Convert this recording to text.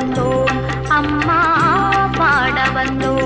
పాడవన్నో అమ్మా పాడవన్నో